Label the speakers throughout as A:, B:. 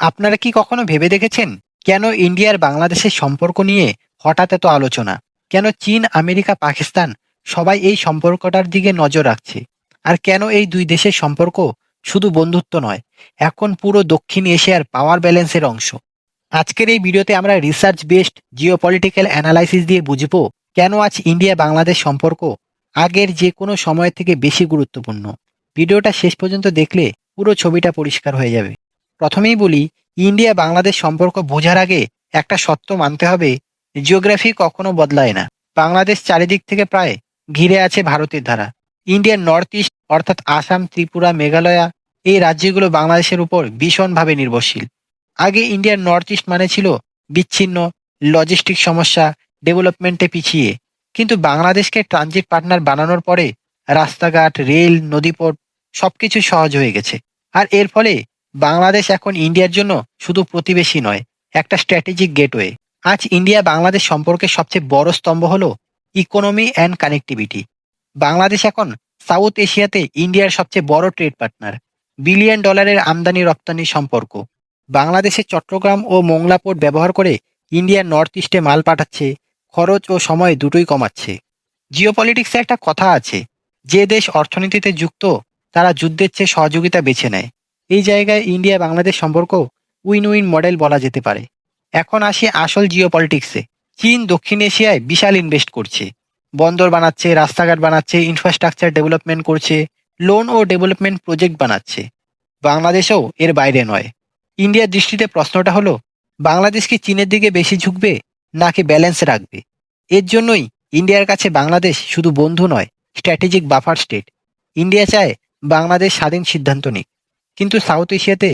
A: আপনারা কি কখনো ভেবে দেখেছেন কেন ইন্ডিয়ার বাংলাদেশের সম্পর্ক নিয়ে হঠাৎ এত আলোচনা? কেন চীন, আমেরিকা, পাকিস্তান সবাই এই সম্পর্কটার দিকে নজর রাখছে? আর কেন এই দুই দেশের সম্পর্ক শুধু বন্ধুত্ব নয়, এখন পুরো দক্ষিণ এশিয়ার পাওয়ার ব্যালেন্সের অংশ? আজকের এই ভিডিওতে আমরা রিসার্চ বেসড জিওপলিটিক্যাল অ্যানালাইসিস দিয়ে বুঝব কেন আজ ইন্ডিয়া বাংলাদেশ সম্পর্ক আগের যে কোনো সময় থেকে বেশি গুরুত্বপূর্ণ। ভিডিওটা শেষ পর্যন্ত দেখলে পুরো ছবিটা পরিষ্কার হয়ে যাবে। প্রথমেই বলি, ইন্ডিয়া বাংলাদেশ সম্পর্ক বোঝার আগে একটা সত্য মানতে হবে, জিওগ্রাফি কখনো বদলায় না। বাংলাদেশ চারিদিক থেকে প্রায় ঘিরে আছে ভারতের ধারা। ইন্ডিয়ার নর্থ ইস্ট অর্থাৎ আসাম, ত্রিপুরা, মেঘালয়া এই রাজ্যগুলো বাংলাদেশের উপর ভীষণভাবে নির্ভরশীল। আগে ইন্ডিয়ার নর্থ ইস্ট মানে ছিল বিচ্ছিন্ন লজিস্টিক সমস্যা ডেভেলপমেন্টে পিছিয়ে। কিন্তু বাংলাদেশকে ট্রানজিট পার্টনার বানানোর পরে রাস্তাঘাট রেল নদীপথ সবকিছু সহজ হয়ে গেছে। আর এর ফলে বাংলাদেশ এখন ইন্ডিয়ার জন্য শুধু প্রতিবেশী নয়, একটা স্ট্র্যাটেজিক গেটওয়ে আজ ইন্ডিয়া বাংলাদেশ সম্পর্কে সবচেয়ে বড় স্তম্ভ হল ইকোনমি অ্যান্ড কানেক্টিভিটি বাংলাদেশ এখন সাউথ এশিয়াতে ইন্ডিয়ার সবচেয়ে বড় ট্রেড পার্টনার বিলিয়ন ডলারের আমদানি রপ্তানি সম্পর্ক। বাংলাদেশের চট্টগ্রাম ও মোংলা পোর্ট ব্যবহার করে ইন্ডিয়ার নর্থ ইস্টে মাল পাঠাচ্ছে, খরচ ও সময় দুটোই কমাচ্ছে। জিওপলিটিক্সে একটা কথা আছে, যে দেশ অর্থনীতিতে যুক্ত, তারা যুদ্ধের চেয়ে সহযোগিতা বেছে নেয়। এই জায়গায় ইন্ডিয়া বাংলাদেশ সম্পর্ক উইন উইন মডেল বলা যেতে পারে। এখন আসি আসল জিওপলিটিক্সে চীন দক্ষিণ এশিয়ায় বিশাল ইনভেস্ট করছে। বন্দর বানাচ্ছে, রাস্তাঘাট বানাচ্ছে ইনফ্রাস্ট্রাকচার ডেভেলপমেন্ট করছে লোন ও ডেভেলপমেন্ট প্রজেক্ট বানাচ্ছে। বাংলাদেশও এর বাইরে নয়। ইন্ডিয়ার দৃষ্টিতে প্রশ্নটা হলো, বাংলাদেশ কি চীনের দিকে বেশি ঝুঁকবে নাকি ব্যালেন্স রাখবে? এর জন্যই ইন্ডিয়ার কাছে বাংলাদেশ শুধু বন্ধু নয় স্ট্র্যাটেজিক বাফার স্টেট ইন্ডিয়া চায় বাংলাদেশ স্বাধীন সিদ্ধান্ত নিক। কিন্তু সাউথ এশিয়াতে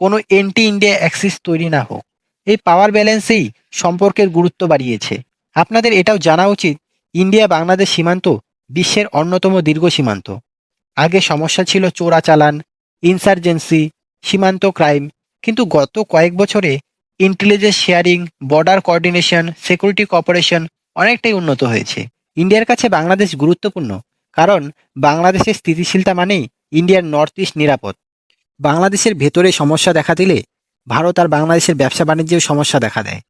A: কোনো এন্টি ইন্ডিয়া অ্যাক্সিস তৈরি না হোক। এই পাওয়ার ব্যালেন্সেই সম্পর্কের গুরুত্ব বাড়িয়েছে। আপনাদের এটাও জানা উচিত ইন্ডিয়া বাংলাদেশ সীমান্ত বিশ্বের অন্যতম দীর্ঘ সীমান্ত। আগে সমস্যা ছিল চোরাচালান ইনসার্জেন্সি সীমান্ত ক্রাইম কিন্তু গত কয়েক বছরে intelligence sharing border coordination security cooperation অনেকটাই উন্নত হয়েছে। ইন্ডিয়ার কাছে বাংলাদেশ গুরুত্বপূর্ণ, কারণ বাংলাদেশের স্থিতিশীলতা মানেই ইন্ডিয়ার নর্থ ইস্ট নিরাপদ। বাংলাদেশের ভেতরে সমস্যা দেখা দিলে ভারত আর বাংলাদেশের ব্যবসা বাণিজ্যেও সমস্যা দেখা দেয়।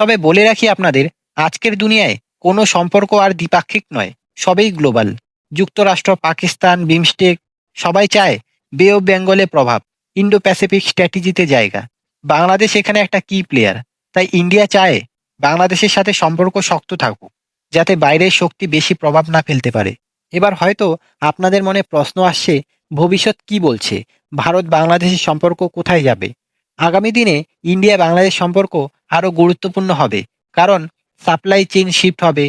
A: তবে বলে রাখি আপনাদের, আজকের দুনিয়ায় কোনো সম্পর্ক আর দ্বিপাক্ষিক নয়, সবই গ্লোবাল। যুক্তরাষ্ট্র, পাকিস্তান, বিমস্টেক, সবাই চায় বে অফ বেঙ্গলের প্রভাব ইন্ডো প্যাসিফিক স্ট্র্যাটেজিতে জায়গা। বাংলাদেশ এখানে একটা কি প্লেয়ার তাই ইন্ডিয়া চায় বাংলাদেশের সাথে সম্পর্ক শক্ত থাকুক, যাতে বাইরের শক্তি বেশি প্রভাব না ফেলতে পারে। এবার হয়তো আপনাদের মনে প্রশ্ন আসছে, ভবিষ্যৎ কি বলছে? ভারত বাংলাদেশের সম্পর্ক কোথায় যাবে? আগামী দিনে ইন্ডিয়া বাংলাদেশ সম্পর্ক আরও গুরুত্বপূর্ণ হবে, কারণ সাপ্লাই চেইন শিফট হবে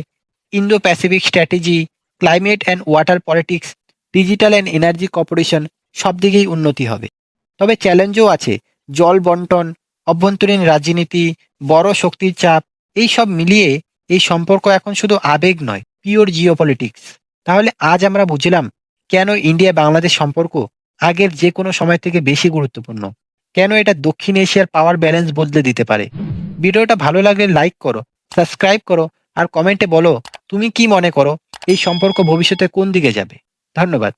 A: Indo pacific strategy climate and water politics digital and energy corporation সব দিকেই উন্নতি হবে। তবে চ্যালেঞ্জও আছে, জল বন্টন, অভ্যন্তরীণ রাজনীতি, বড় শক্তির চাপ, এই সব মিলিয়ে এই সম্পর্ক এখন শুধু আবেগ নয় পিওর জিওপলিটিক্স তাহলে আজ আমরা বুঝলাম কেন ইন্ডিয়া বাংলাদেশ সম্পর্ক আগের যে কোনো সময় থেকে বেশি গুরুত্বপূর্ণ। কেন এটা দক্ষিণ এশিয়ার পাওয়ার ব্যালেন্স বদলে দিতে পারে? ভিডিওটা ভালো লাগলে লাইক করো সাবস্ক্রাইব করো, আর কমেন্টে বলো, তুমি কি মনে করো? এই সম্পর্ক ভবিষ্যতে কোন দিকে যাবে? ধন্যবাদ।